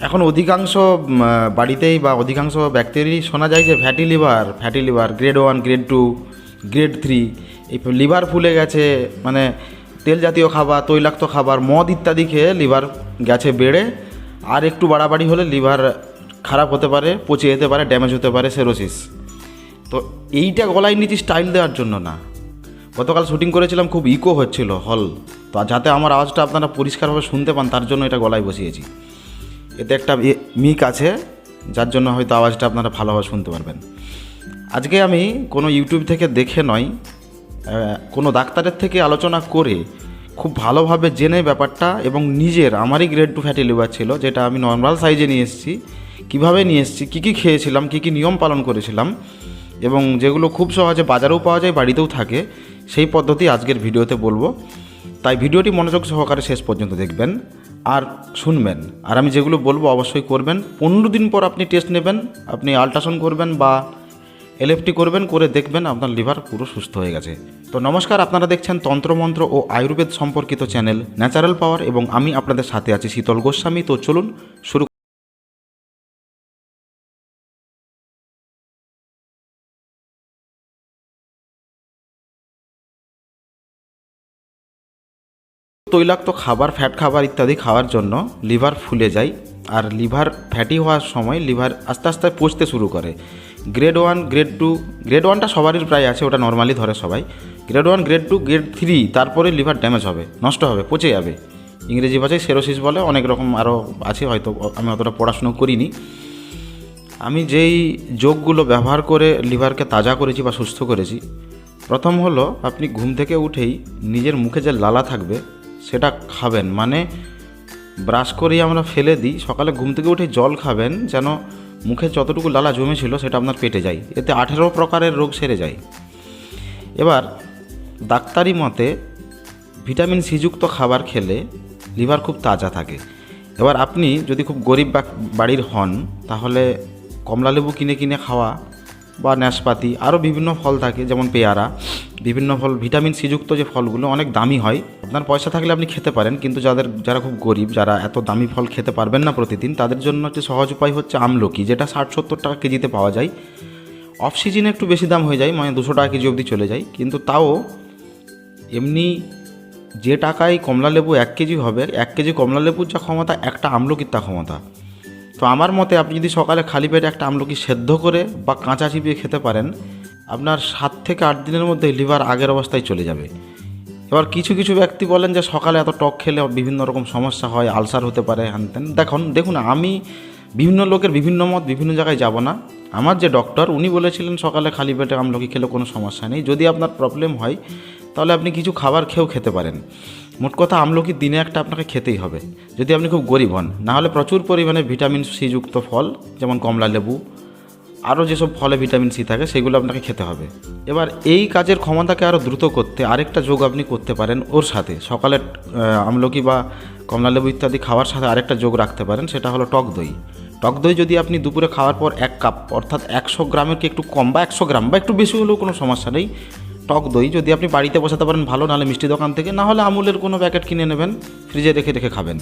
এখন অধিকাংশ বাড়িতেই বা অধিকাংশ ব্যক্তিরই শোনা যায় যে fatty liver fatty liver grade one grade two grade three এই লিভার ফুলে গেছে মানে তেল জাতীয় খাবার, তৈলাক্ত খাবার, মদ ইত্যাদি খেয়ে লিভার গেছে বেড়ে, আর একটু বাড়াবাড়ি হলে লিভার খারাপ হতে পারে পচে যেতে পারে ড্যামেজ হতে পারে সেরোসিস তো এইটা গলায় নিচে স্টাইল দেওয়ার জন্য না। গতকাল শুটিং করেছিলাম, খুব ইকো হচ্ছিল হল তো যাতে আমার আওয়াজটা আপনারা পরিষ্কারভাবে শুনতে পান, তার জন্য এটা গলায় বসিয়েছি। এতে একটা মিক আছে, যার জন্য হয়তো আওয়াজটা আপনারা ভালোভাবে শুনতে পারবেন। আজকে আমি কোনো ইউটিউব থেকে দেখে নয় কোনো ডাক্তারের থেকে আলোচনা করে খুব ভালোভাবে জেনে ব্যাপারটা এবং নিজের, আমারই গ্রেড টু ফ্যাটি লিভার ছিল, যেটা আমি নর্মাল সাইজে নিয়ে এসেছি। কীভাবে নিয়ে এসেছি, কী কী খেয়েছিলাম, কী কী নিয়ম পালন করেছিলাম, এবং যেগুলো খুব সহজে বাজারেও পাওয়া যায়, বাড়িতেও থাকে, সেই পদ্ধতি আজকের ভিডিওতে বলব। তাই ভিডিওটি মনোযোগ সহকারে শেষ পর্যন্ত দেখবেন আর শুনবেন। আর আমি যেগুলো বলব অবশ্যই করবেন। পনেরো দিন পর আপনি টেস্ট নেবেন, আপনি আল্ট্রাসাউন্ড করবেন বা এলএফটি করবেন, করে দেখবেন আপনার লিভার পুরো সুস্থ হয়ে গেছে। তো নমস্কার, আপনারা দেখছেন তন্ত্রমন্ত্র ও আয়ুর্বেদ সম্পর্কিত চ্যানেল ন্যাচারাল পাওয়ার এবং আমি আপনাদের সাথে আছি শীতল গোস্বামী। তো চলুন শুরু তৈলাক্ত খাবার ফ্যাট খাবার ইত্যাদি খাওয়ার জন্য লিভার ফুলে যায় আর লিভার ফ্যাটি হওয়ার সময় লিভার আস্তে আস্তে পচতে শুরু করে। Grade one grade two grade ওয়ানটা সবারই প্রায় আছে, ওটা নর্মালি ধরে সবাই। Grade one grade two grade three তারপরে লিভার ড্যামেজ হবে, নষ্ট হবে, পচে যাবে। ইংরেজি ভাষায় সেরোসিস বলে, অনেক রকম আরও আছে, হয়তো আমি অতটা পড়াশুনো করিনি। আমি যেই যোগগুলো ব্যবহার করে লিভারকে তাজা করেছি বা সুস্থ করেছি, প্রথম হলো আপনি ঘুম থেকে উঠেই নিজের মুখে যে লালা থাকবে সেটা খাবেন। মানে ব্রাশ করেই আমরা ফেলে দিই। সকালে ঘুম থেকে উঠে জল খাবেন, যেন মুখে যতটুকু লালা জমেছিল সেটা আপনার পেটে যায়। এতে আঠেরো প্রকারের রোগ সেরে যায়। এবার ডাক্তারি মতে ভিটামিন সিযুক্ত খাবার খেলে লিভার খুব তাজা থাকে। এবার আপনি যদি খুব গরিব বাড়ির হন, তাহলে কমলালেবু কিনে কিনে খাওয়া বা নাশপাতি আরও বিভিন্ন ফল থাকে, যেমন পেয়ারা। বিভিন্ন ফল ভিটামিন সিযুক্ত যে ফলগুলো অনেক দামি হয়, আপনার পয়সা থাকলে আপনি খেতে পারেন, কিন্তু যাদের, যারা খুব গরিব, যারা এত দামি ফল খেতে পারবেন না প্রতিদিন, তাদের জন্য হচ্ছে সহজ উপায় হচ্ছে আমলকি, যেটা ষাট সত্তর টাকা কেজিতে পাওয়া যায়। অফ সিজনে একটু বেশি দাম হয়ে যায় মানে দুশো টাকা কেজি অবধি চলে যায়, কিন্তু তাও এমনি যে টাকায় কমলা লেবু এক কেজি হবে, এক কেজি কমলা লেবুর যা ক্ষমতা, একটা আমলকির তা ক্ষমতা। তো আমার মতে আপনি যদি সকালে খালি পেটে একটা আমলকি সেদ্ধ করে বা কাঁচা চিবিয়ে খেতে পারেন আপনার সাত থেকে আট দিনের মধ্যে লিভার আগের অবস্থায় চলে যাবে। এবার কিছু কিছু ব্যক্তি বলেন যে সকালে এত টক খেলে বিভিন্ন রকম সমস্যা হয়, আলসার হতে পারে হ্যান দেখুন দেখুন, আমি বিভিন্ন লোকের বিভিন্ন মত, বিভিন্ন জায়গায় যাব না। আমার যে ডক্টর, উনি বলেছিলেন সকালে খালি পেটে আমলকি খেলে কোনো সমস্যা নেই। যদি আপনার প্রবলেম হয়, তাহলে আপনি কিছু খাবার খেয়েও খেতে পারেন। মোট কথা আমলকি দিনে একটা আপনাকে খেতেই হবে। যদি আপনি খুব গরিব হন, নাহলে প্রচুর পরিমাণে ভিটামিন সিযুক্ত ফল, যেমন কমলা লেবু আরও যেসব ফলে ভিটামিন সি থাকে, সেগুলো আপনাকে খেতে হবে। এবার এই কাজের ক্ষমতাকে আরও দ্রুত করতে আরেকটা যোগ আপনি করতে পারেন ওর সাথে। সকালে আমলকি বা কমলালেবু ইত্যাদি খাওয়ার সাথে আরেকটা যোগ রাখতে পারেন, সেটা হলো টক দই। টক দই যদি আপনি দুপুরে খাওয়ার পর এক কাপ, অর্থাৎ একশো গ্রামের কি একটু কম বা একশো গ্রাম বা একটু বেশি হলেও কোনো সমস্যা নেই। টক দই যদি আপনি বাড়িতে বসাতে পারেন, ভালো, নাহলে মিষ্টি দোকান থেকে, না হলে আমুলের কোনো প্যাকেট কিনে নেবেন, ফ্রিজে রেখে রেখে খাবেন।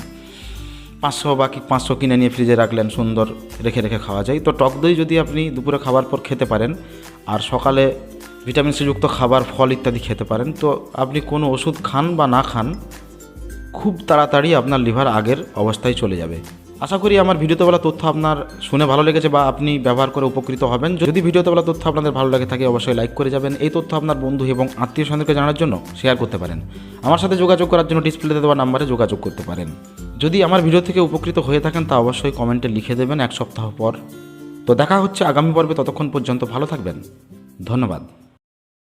পাঁচশো বা কি পাঁচশো কিনে নিয়ে ফ্রিজে রাখলেন, সুন্দর রেখে রেখে খাওয়া যায়। তো টক দই যদি আপনি দুপুরে খাবার পর খেতে পারেন, আর সকালে ভিটামিন সিযুক্ত খাবার, ফল ইত্যাদি খেতে পারেন, তো আপনি কোনো ওষুধ খান বা না খান খুব তাড়াতাড়ি আপনার লিভার আগের অবস্থায় চলে যাবে। আশা করি আমার ভিডিওতে বলা তথ্য আপনার শুনে ভালো লেগেছে বা আপনি ব্যবহার করে উপকৃত হবেন। যদি ভিডিওতে বলা তথ্য আপনাদের ভালো লাগে থাকে, অবশ্যই লাইক করে যাবেন। এই তথ্য আপনার বন্ধু এবং আত্মীয় স্বজনকে জানার জন্য শেয়ার করতে পারেন। আমার সাথে যোগাযোগ করার জন্য ডিসপ্লেতে দেওয়া নাম্বারে যোগাযোগ করতে পারেন। যদি আমার ভিডিও থেকে উপকৃত হয়ে থাকেন, তা অবশ্যই কমেন্টে লিখে দেবেন এক সপ্তাহ পর। তো দেখা হচ্ছে আগামী পর্বে, ততক্ষণ পর্যন্ত ভালো থাকবেন। ধন্যবাদ।